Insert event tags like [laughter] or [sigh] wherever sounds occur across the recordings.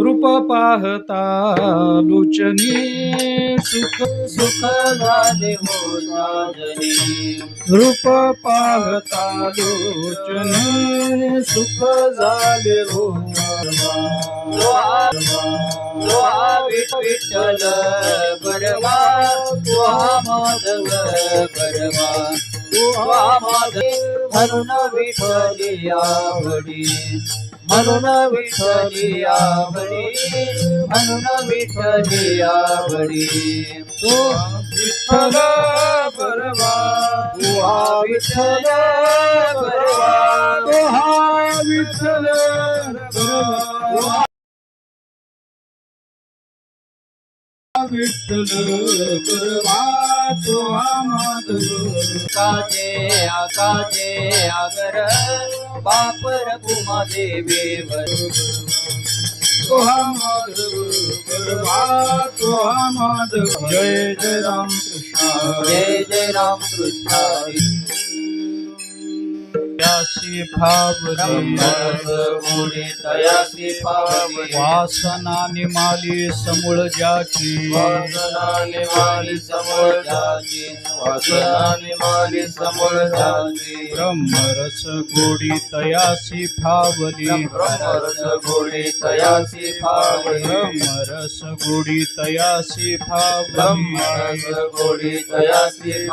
रूप पाहता लोचनी सुख सुख झाले हो रूप पाहता लोचनी सुख झाले हो विठ्ठल बरवा तुहा माधव बरवा तुहा माधव म्हणून विठ्ठली आवडी. म्हणून विठ्ठली आवडी. म्हणून विठ्ठली आवडी. तू विठ्ठल बरवा तुहा विठ्ठल परवा. तो हा विठ्ठल बरवा विठ्ठल बरवा तो हा माधव काचे आकाचे आगर बापर कुमा देवेवर तो हा माधव बरवा ब्रह्मरस मुळे तयासी पावली वासना निमाली समूळ ज्याची वासनाने माली समोर जाती। वासनाने माली समोर जाती। ब्रह्मरस गोडी तयासी भावली ब्रह्मरस गोडी तयासी पावली ब्रह्मरस गोडी तयासी भावली ब्रह्मरस गोडी तयासी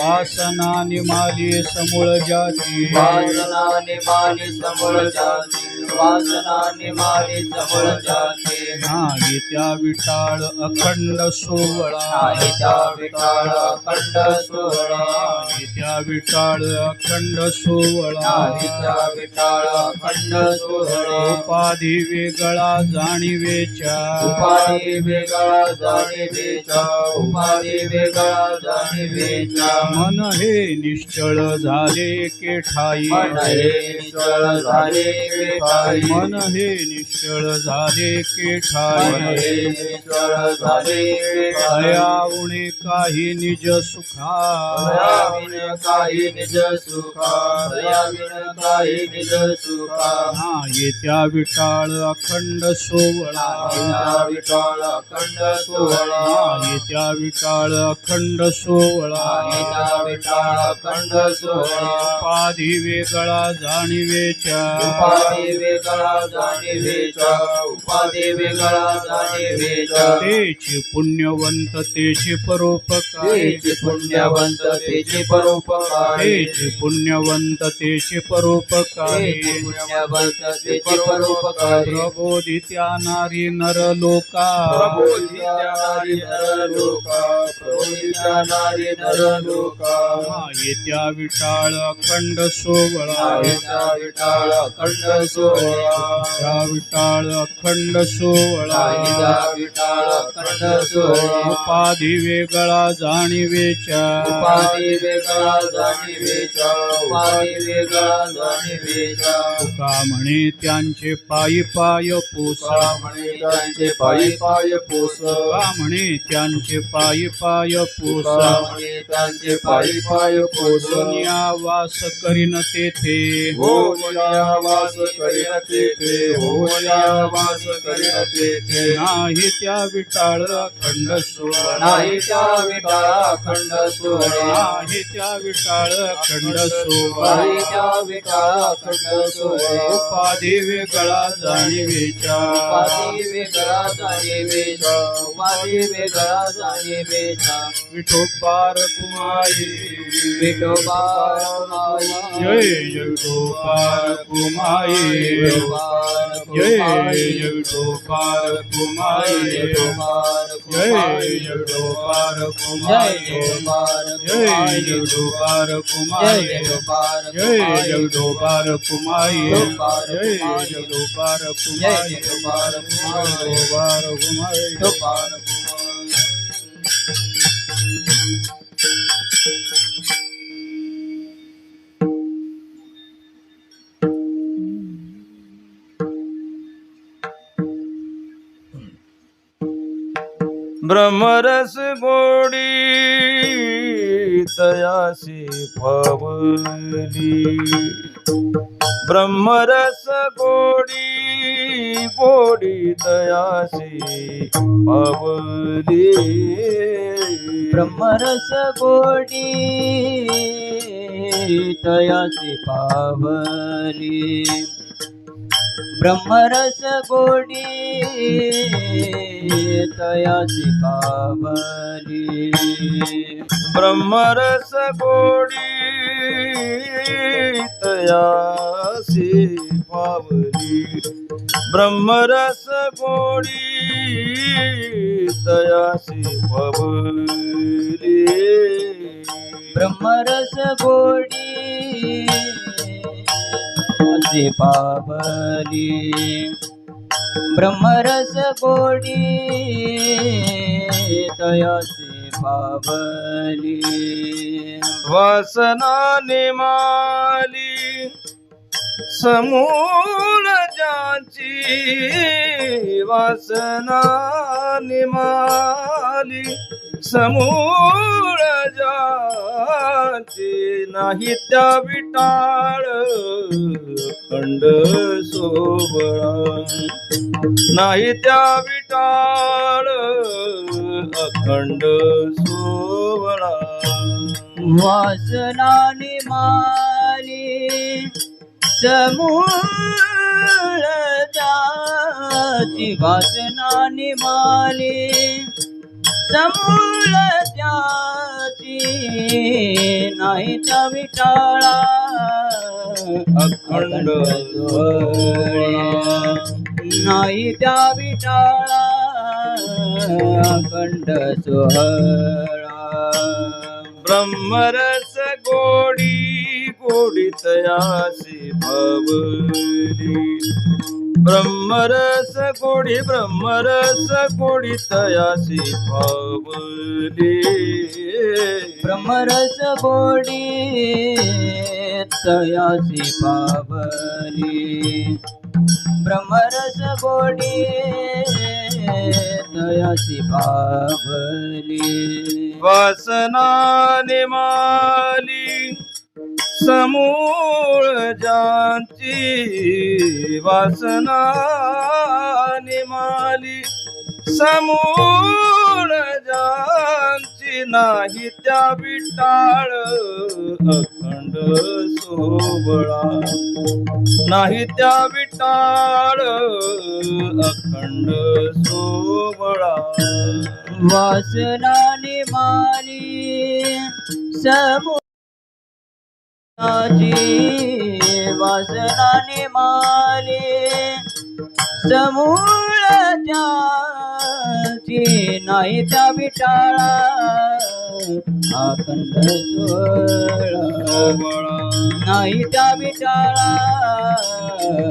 वासना निमाली समूळ ज्याची वासनाने माली समोर जाती वासनाने माली समोर जाती. नाही त्या विठाळ अखंड सोवळा नाही त्या विठाळ अखंड सोहळा. नाही त्या विठाळ अखंड नाही त्या विठाळ अखंड सोहळा. उपाधी वेगळा जाणीवेच्या उपाधी वेगळा जाणीवेचा उपाधी वेगळा जाणीवेचा मन हे निश्चळ झाले के ठाई. मन हे निश्चळ झाले के ठाई. उणे काही निज सुखा. काही निज सुखा. काही निज सुखा. हा येत्या विटाळ अखंड सोवळा. विठाळ अखंड सोहळा हा येत्या विटाळ अखंड सोवळा. विठाळ अखंड सोहळा उपाधी वेगळा जाणीवेच्या. उपाधी वेगळा जाणीवेचा उपाधी वेगळा जाणीवेचा तेचे पुण्यवंत तेचे परोपकार. तेचे पुण्यवंत तेचे परोपकार. तेचे पुण्यवंत तेचे परोपकार. पुण्यवंत तेचे परोपकार. प्रबोधित्या नारी नर लोका. प्रबोधित्या नारी नर लोका. प्रबोधित्या नारी नर लोका. येत्या विटाळ अखंड सोवळा नाहीचा विठाळ अखंड सोहळा. विटाळ अखंड सोहळा. उपाधी वेगळा जाणीवेच्या. उपाधी वेगळा जाणीवेचा उपाधी वेगळा तुका म्हणे त्यांचे पायी पाय पोसा. म्हणे त्यांचे पायी पाय पोस. म्हणे त्यांचे पायी पाय पोसा. म्हणे त्यांचे पायी पाय पोस. दुनिया वास करीन तेथे वास करीन तेथे वास करीन तेथे नाही त्या विटाळ अखंड सोहळा नाही त्या विटाळा अखंड सोहळा नाही त्या विटाळ अखंड नाही त्या विटाळा अखंड सोहळा उपाधी वेगळा जाणीवेच्या उपाधी वेगळा जाणीवेचा. उपाधी वेगळा जाणीवेचा विठोबार कुमाई विठोबा जय जय विठोबार कुमाई जय जय विठोबार कुमाई जय जय विठोबार कुमाई जय जय विठोबार कुमाई जय जय विठोबार कुमाई जय जय विठोबार कुमाई विठोबार कुमाई ब्रह्मरस गोडी तयासी पावली ब्रह्मरस गोडी गोडी तयासी पावली ब्रह्मरस गोडी तयासी पावली. ब्रह्मरस गोडी तयासी पावली. ब्रह्मरस गोडी तयासी पावली. ब्रह्मरस गोडी तयासी पावली ब्रह्मरस गोडी असे पावली। ब्रह्मरस गोडी तयासे पावली। वासना निमाली। समूळ ज्याची वासना निमाली समूळ ज्याची नाही त्या विटाळ खंड सोबळा नाही त्या विटाळ अखंड सोबळा वासना निमाली समूळ जाची वासना निमाली. समूळ त्याची नाही त्या विटाळा. अखंड. नाही त्या विटाळा. अखंड सोहळा. ब्रह्मरस गोडी गोडी तयासी भवली। ब्रह्मरस गोडी ब्रह्मरस गोडी तयासी भवली। ब्रह्मरस गोडी तयासी पावली ब्रह्मरस गोडी तयासी पावली वासना निमाली समूळ जांची वासना निमाली. समूळ जांची नाही त्या विटाळ अखंड सोबळा नाही त्या विटाळ अखंड सोबळा वासना निमाली समूळ वासना निमाली समूळ त्याची नाही त्या विटाळा अखंड सोळा नाही त्या विटाळा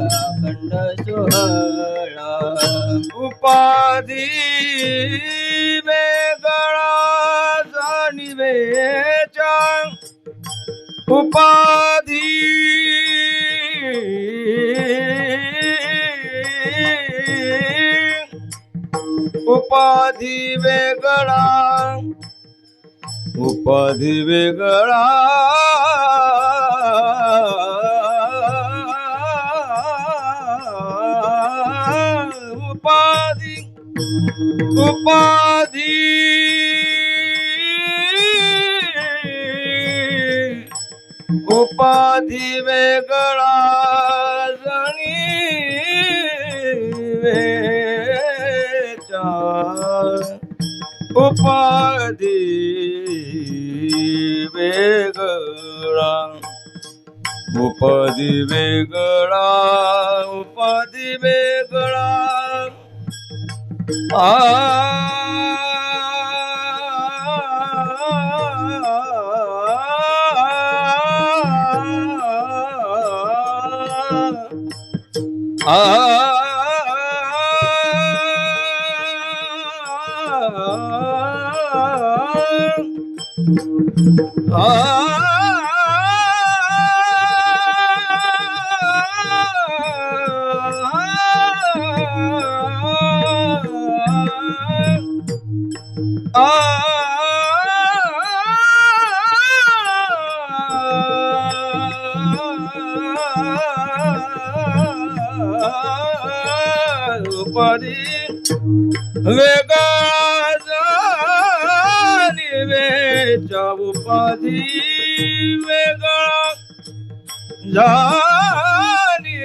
अखंड सोहळा. उपाधी वेगळा जाणीवेच्या उपाधी उपाधी वेगळा उपाधी वेगळा उपाधी उपाधी उपाधी वेगळा जणी वेचा उपाधी वेगळा उपाधी वेगळा उपाधी वेगळा आ Ah. दुपारी वेगळा वेच्या उपाधी वेगळा जाणी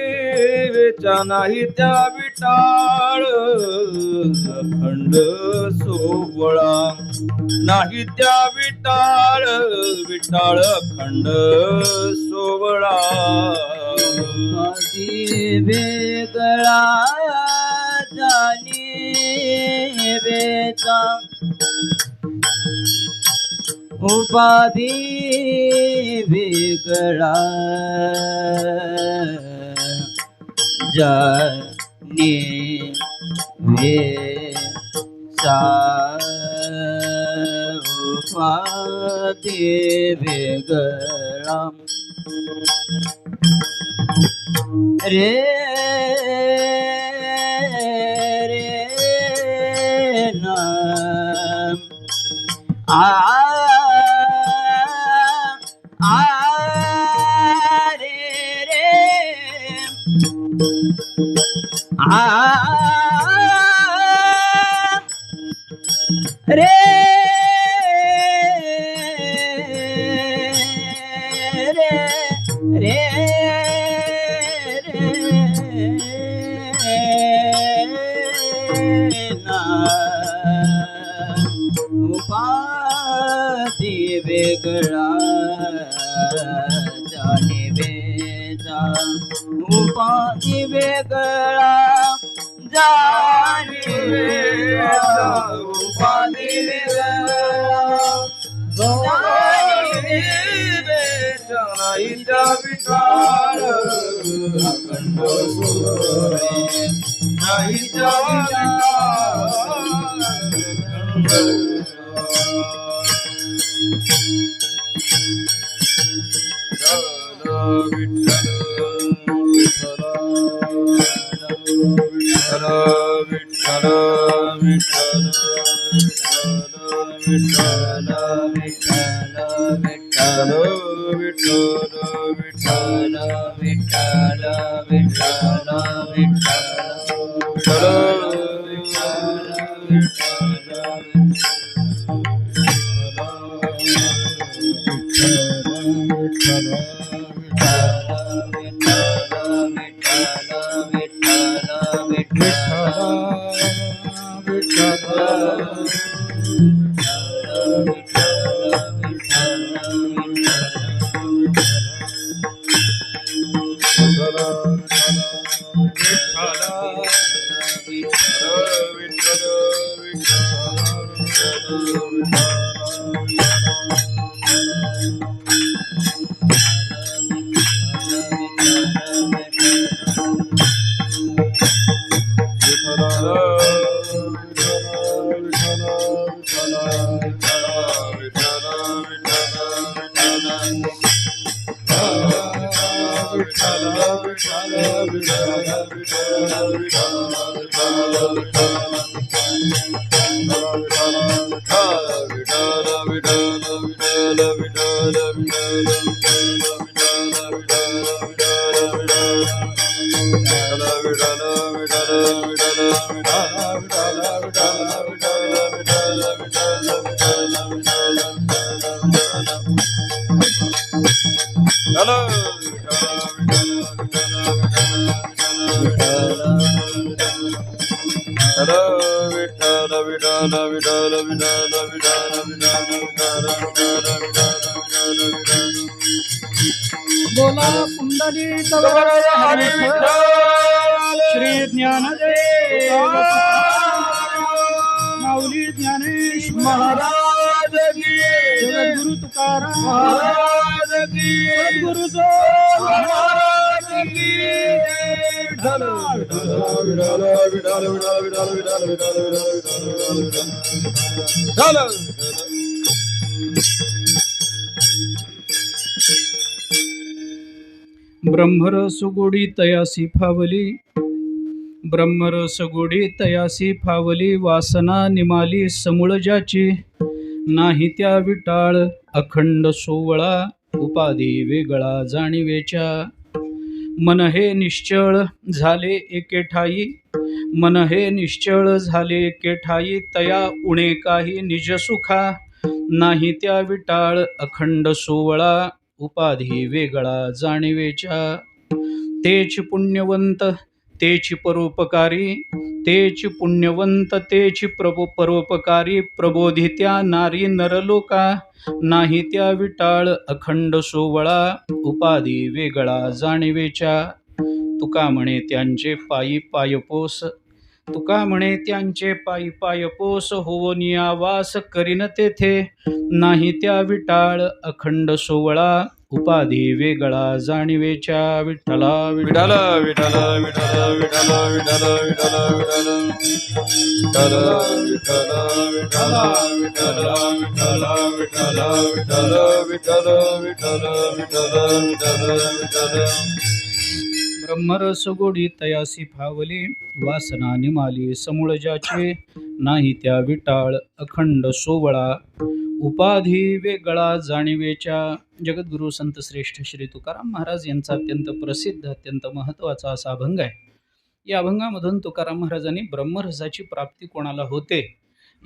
वेचा नाही त्या विटाळ. खंड सोवळा नाही त्या विटाळ. विटाळ खंड सोबळा वेगळा जाने वेदा उपाधि वेगरम् उपाधि उपाधिगरम् re re na a a re re a re re जाणे वेजा उपाधी वेगळा जाणे वेजा उपाधी वेगळा जाणे नाहीच्या विटाळ अखंड सोबळे नाहीच्या Vitthal Vitthal Vitthal Vitthal da da da da बोला कुंडली श्री ज्ञानदेव. माऊली ज्ञानेश महाराज गुरु तुकाराम महाराज की महाराज की ब्रह्मरस गोडी तयासी फावली ब्रह्मरस गोडी तयासी फावली वासना निमाली समूळ ज्याची नाही त्या विटाळ अखंड सोवळा उपाधी वेगळा जाणीवेच्या. मन हे निश्चळ झाले एके ठाई मन हे निश्चळ झाले एके ठाई तया उणे काही निज सुखा. नाही त्या विटाळ अखंड सोवळा उपाधी वेगळा जाणीवेच्या. तेच पुण्यवंत तेच परोपकारी तेच पुण्यवंत तेच प्रभो परोपकारी प्रबोधित्या नारी नरलोका नाही त्या विटाळ अखंड सोवळा उपाधी वेगळा जाणीवेच्या. तुका म्हणे त्यांचे पायी पायपोस तुका म्हणे त्यांचे पायी पायपोस होवनिया वास करीन तेथे. नाही त्या विटाळ अखंड सोवळा उपाधी वेगळा जाणीवेच्या विठ्ठला विठ्ठल. विठ्ठल विठ्ठल विठ्ठल विठ्ठल विठ्ठल विठ्ठल विठ्ठल विठ्ठल विठ्ठल विठ्ठल विठ्ठल विठ्ठल विठ्ठल विठ्ठल विठ्ठल विठ्ठल विठ्ठल विठाल ब्रह्मरस गोडी तयासी फावली वासना निमाली समूळ ज्याचे नाही त्या विटाळ अखंड सोवळा. उपाधी वेगळा जाणीवेच्या जगद्गुरु संत श्रेष्ठ श्री तुकाराम महाराज यांचा अत्यंत प्रसिद्ध अत्यंत महत्त्वाचा असा अभंग आहे. या अभंगामधून तुकाराम महाराजांनी ब्रह्मरसाची प्राप्ती कोणाला होते?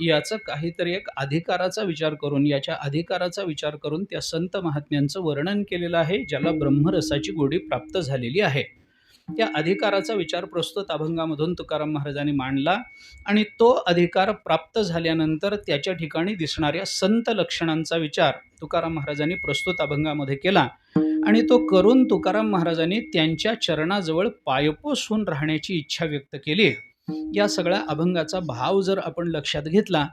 याचं काहीतरी एक अधिकाराचा विचार करून याच्या अधिकाराचा विचार करून त्या संत महात्म्यांचं वर्णन केलेलं आहे ज्याला ब्रह्मरसाची गोडी प्राप्त झालेली आहे. त्या अधिकाराचा विचार प्रस्तुत अभंगामधून तुकाराम महाराजांनी मांडला आणि तो अधिकार प्राप्त झाल्यानंतर त्याच्या ठिकाणी दिसणाऱ्या संत लक्षणांचा विचार तुकाराम महाराजांनी प्रस्तुत अभंगामध्ये केला. आणि तो करून तुकाराम महाराजांनी त्यांच्या चरणाजवळ पायपोस होऊन राहण्याची इच्छा व्यक्त केली. या सगळ्या अभंगाचा भाव जर आपण लक्षात घेतला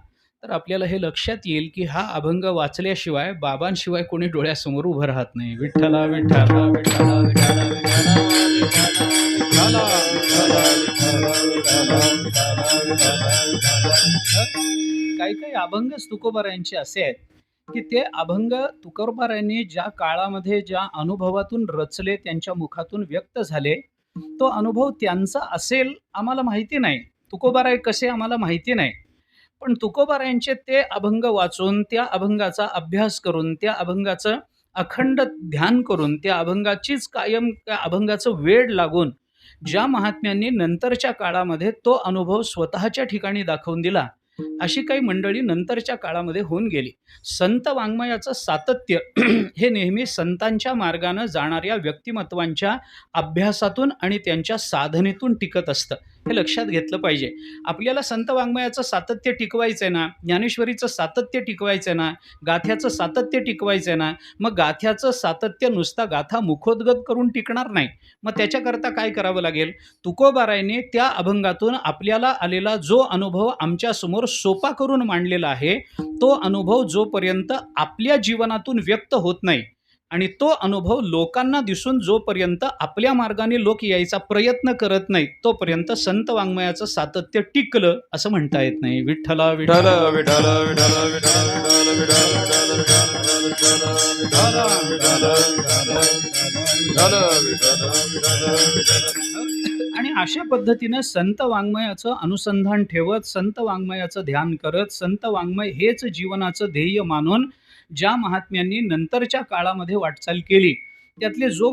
तर आपल्याला हे लक्षात येईल की हा अभंग वाचल्याशिवाय बाबांशिवाय कोणी डोळ्यासमोर उभं राहत नाही. विठ्ठला विठ्ठला विठ्ठला विठ्ठला विठ्ठला. काही काही अभंग तुकोबारायांचे असे आहेत की ते अभंग तुकोबारायांनी ज्या काळामध्ये ज्या अनुभवातून रचले त्यांच्या मुखातून व्यक्त झाले तो अनुभव त्यांचा असेल आम्हाला माहिती नाही. तुकोबाराय कसे आम्हाला माहिती नाही. पण तुकोबारायांचे ते अभंग वाचून त्या अभंगाचा अभ्यास करून त्या अभंगाचं अखंड ध्यान करून त्या अभंगाचीच कायम त्या अभंगाचं वेळ लागून ज्या महात्म्यांनी नंतरच्या काळामध्ये तो अनुभव स्वतःच्या ठिकाणी दाखवून दिला अशी काही मंडळी नंतरच्या काळामध्ये होऊन गेली. संत वाङ्मयाचं सातत्य [clears throat] हे नेहमी संतांच्या मार्गानं जाणाऱ्या व्यक्तिमत्वांच्या अभ्यासातून आणि त्यांच्या साधनेतून टिकत असतं. हे लक्षात घेतलं पाहिजे. आपल्याला संत वाङ्मयाचं सातत्य टिकवायचं आहे ना ज्ञानेश्वरीचं सातत्य टिकवायचं आहे ना गाथ्याचं सातत्य टिकवायचं आहे ना मग गाथ्याचं सातत्य नुसता गाथा मुखोद्गत करून टिकणार नाही. मग त्याच्याकरता काय करावं लागेल? तुकोबारायने त्या अभंगातून आपल्याला आलेला जो अनुभव आमच्यासमोर सोपा करून मांडलेला आहे तो अनुभव जोपर्यंत आपल्या जीवनातून व्यक्त होत नाही आणि तो अनुभव लोकांना दिसून जोपर्यंत आपल्या मार्गाने लोक यायचा प्रयत्न करत नाही तोपर्यंत संत वाङ्मयाचं सातत्य टिकलं असं म्हणता येत नाही. विठ्ठला विठ्ठल विठ्ठल आणि अशा पद्धतीनं संत वाङ्मयाचं अनुसंधान ठेवत संत वाङ्मयाचं ध्यान करत संत वाङ्मय हेच जीवनाचं ध्येय मानून ज्या महात्म्यांनी नंतरच्या काळामध्ये वाटचाल केली त्यातले जो